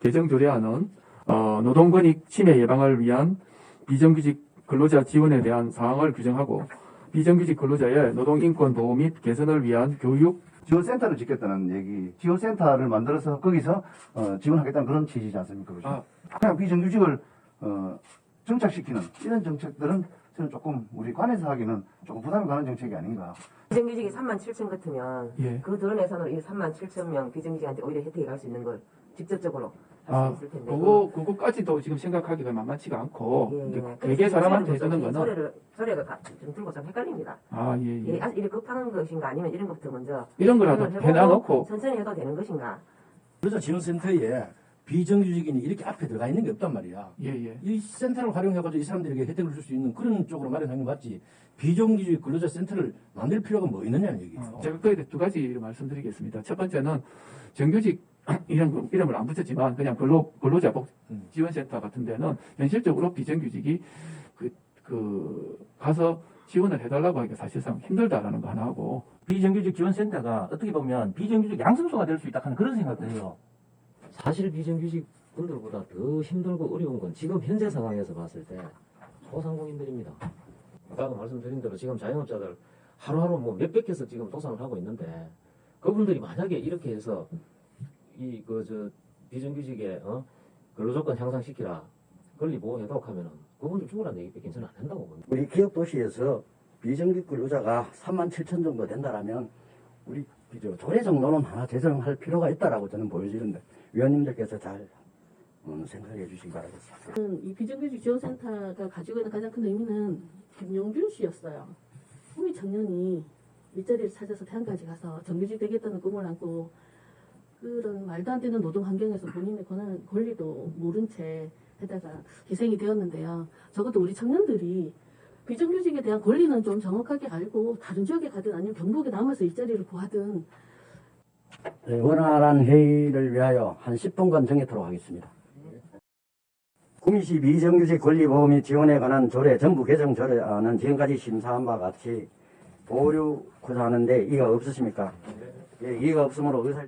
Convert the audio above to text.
개정 조례안은 어, 노동권익 침해 예방을 위한 비정규직 근로자 지원에 대한 사항을 규정하고 비정규직 근로자의 노동인권 보호 및 개선을 위한 교육, 지원센터를 짓겠다는 얘기, 지원센터를 만들어서 거기서 어, 지원하겠다는 그런 취지지 않습니까? 그죠? 아. 그냥 비정규직을 어, 정착시키는 이런 정책들은 저는 조금 우리 관에서 하기는 조금 부담이 가는 정책이 아닌가. 비정규직이 3만 7천 같으면 예. 그 드론 예산으로 이 3만 7천 명 비정규직한테 오히려 혜택이 갈 수 있는 걸 직접적으로 할 아. 그거, 그거까지도 지금 생각하기가 만만치가 않고, 예, 예. 그래서 개개 사람한테 해주는 좀- 거는, 소리를, 소리가 가- 좀 들고 좀 헷갈립니다. 아, 예, 예. 예. 아, 이렇게 급하는 것인가 아니면 이런 것부터 먼저 이런 거라도 해보고 해놔놓고, 천천히 해도 되는 것인가. 그래서 지원센터에 비정규직인이 이렇게 앞에 들어가 있는 게 없단 말이야. 예, 예. 이 센터를 활용해가지고 이 사람들에게 혜택을 줄 수 있는 그런 쪽으로 마련하는 게 맞지. 비정규직 근로자 센터를 만들 필요가 뭐 있느냐는 얘기죠. 어, 제가 거기에 두 가지를 말씀드리겠습니다. 첫 번째는 정규직 이런 이름을 안 붙였지만 그냥 근로 근로자 복 음. 지원센터 같은 데는 현실적으로 비정규직이 그, 그 가서 지원을 해달라고 하기가 사실상 힘들다라는 거 하나 하고 비정규직 지원센터가 어떻게 보면 비정규직 양성소가 될 수 있다 하는 그런 생각도 해요. 사실 비정규직 분들보다 더 힘들고 어려운 건 지금 현재 상황에서 봤을 때 소상공인들입니다. 아까 말씀드린 대로 지금 자영업자들 하루하루 뭐 몇백 개서 지금 도산을 하고 있는데 그분들이 만약에 이렇게 해서 이 그 저 비정규직의 어? 근로조건 향상시키라 권리보호 해도록 하면은 그분들 죽으라는 얘기밖에 저는 안 한다고 봅니다. 우리 기업 도시에서 비정규직 근로자가 3만 7천 정도 된다라면 우리 저 조례 정도는 하나 제정할 필요가 있다라고 저는 보여지는데 위원님들께서 잘 음, 생각해 주시기 바라겠습니다. 이 비정규직 지원센터가 가지고 있는 가장 큰 의미는 김용준 씨였어요. 우리 청년이 일자리를 찾아서 대학까지 가서 정규직 되겠다는 꿈을 안고 그런 말도 안 되는 노동 환경에서 본인의 권한, 권리도 모른 채 해다가 희생이 되었는데요. 적어도 우리 청년들이 비정규직에 대한 권리는 좀 정확하게 알고 다른 지역에 가든 아니면 경북에 남아서 일자리를 구하든 네, 원활한 회의를 위하여 한 10분간 정해토록 하겠습니다. 구미시 비정규직 권리보호 및 지원에 관한 조례 정부 개정 조례안은 지금까지 심사한 바와 같이 보류고자 하는데 이가 없으십니까? 예, 이가 없으므로 의사